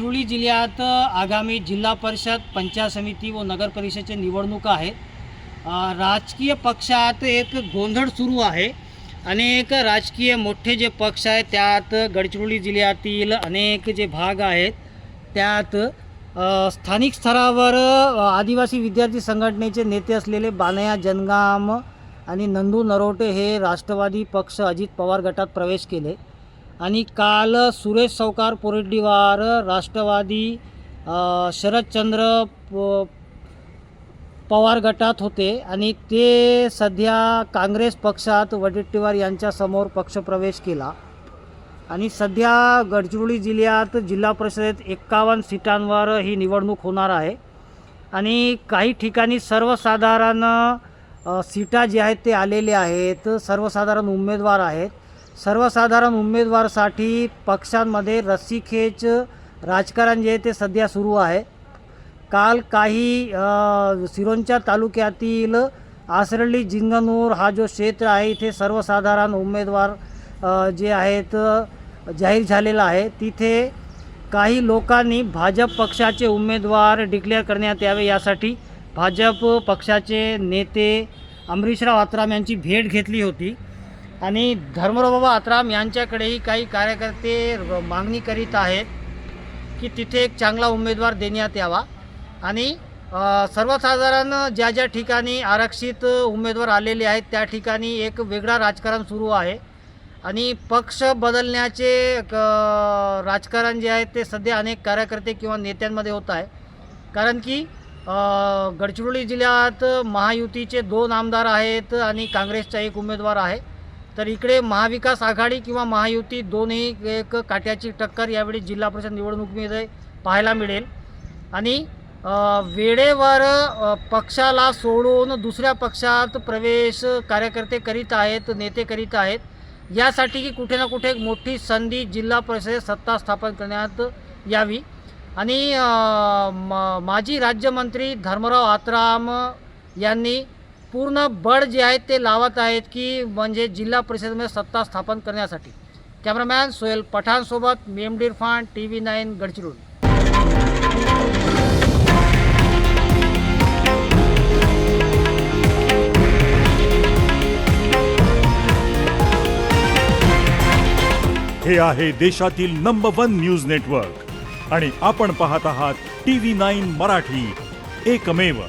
गडचिरोली जिल्ह्यात आगामी जिल्हा परिषद पंचायत समिती व नगर परिषदेच्या निवडणुका आहेत राजकीय पक्षात एक गोंधळ सुरू आहे. अनेक राजकीय मोठे जे पक्ष आहेत त्यात गडचिरोली जिल्ह्यातील अनेक जे भाग आहेत त्यात स्थानिक स्तरावर आदिवासी विद्यार्थी संघटनेचे नेते असलेले बानया जनगाम आणि नंदू नरोटे हे राष्ट्रवादी पक्ष अजित पवार गटात प्रवेश केले. आणि काल सुरेश सावकार पोरेड्डीवार राष्ट्रवादी शरदचंद्र प- पवार गटात होते आणि ते सध्या काँग्रेस पक्षात वडेट्टीवार यांच्यासमोर पक्षप्रवेश केला. आणि सध्या गडचिरोली जिल्ह्यात जिल्हा परिषदेत एक्कावन्न सीटांवर ही निवडणूक होणार आहे. आणि काही ठिकाणी सर्वसाधारण सीटा जे आहेत ते आलेले आहेत सर्वसाधारण उमेदवार आहेत. सर्वसाधारण उमेदवारसाठी पक्षांमध्ये रस्सीखेच राजकारण जे आहे ते सध्या सुरू आहे. काल काही सिरोंच्या तालुक्यातील आसरळी जिंगनूर हा जो क्षेत्र आहे इथे सर्वसाधारण उमेदवार जे आहेत जाहीर झालेला आहे. तिथे काही लोकांनी भाजप पक्षाचे उमेदवार डिक्लेअर करण्यात यावे यासाठी भाजप पक्षाचे नेते अमरीशराव आत्राम यांची भेट घेतली होती. आणि धर्मरोबाबा आत्राम यांच्याकडेही काही कार्यकर्ते मागणी करीत आहेत की तिथे एक चांगला उमेदवार देण्यात यावा. आणि सर्वसाधारण ज्या ज्या ठिकाणी आरक्षित उमेदवार आलेले आहेत त्या ठिकाणी एक वेगळा राजकारण सुरू आहे. आणि पक्ष बदलण्याचे क- राजकारण जे आहे ते सध्या अनेक कार्यकर्ते किंवा नेत्यांमध्ये होत आहे. कारण की गडचिरोली जिल्ह्यात महायुतीचे दोन आमदार आहेत आणि काँग्रेसचा एक उमेदवार आहे. तर इकडे महाविकास आघाडी किंवा महायुती दोन्ही एक काट्याची टक्कर यावेळी जिल्हा परिषद निवडणुकीमध्ये पाहायला मिळेल. आणि वेळेवर पक्षाला सोडून दुसऱ्या पक्षात प्रवेश कार्यकर्ते करीत आहेत नेते करीत आहेत यासाठी की कुठे ना कुठे एक मोठी संधी जिल्हा परिषदेत सत्ता स्थापन करण्यात यावी. आणि म- माजी राज्यमंत्री धर्मराव आत्राम यांनी पूर्ण बळ जे आहेत ते लावत आहेत की म्हणजे जिल्हा परिषदेमध्ये सत्ता स्थापन करण्यासाठी. कॅमेरामॅन सोहेल पठाणसोबत मेमडी Irfan T V nine Gadchiroli. हे आहे देशातील नंबर वन न्यूज नेटवर्क आणि आपण पाहत आहात टी व्ही नाईन मराठी. एकमेव.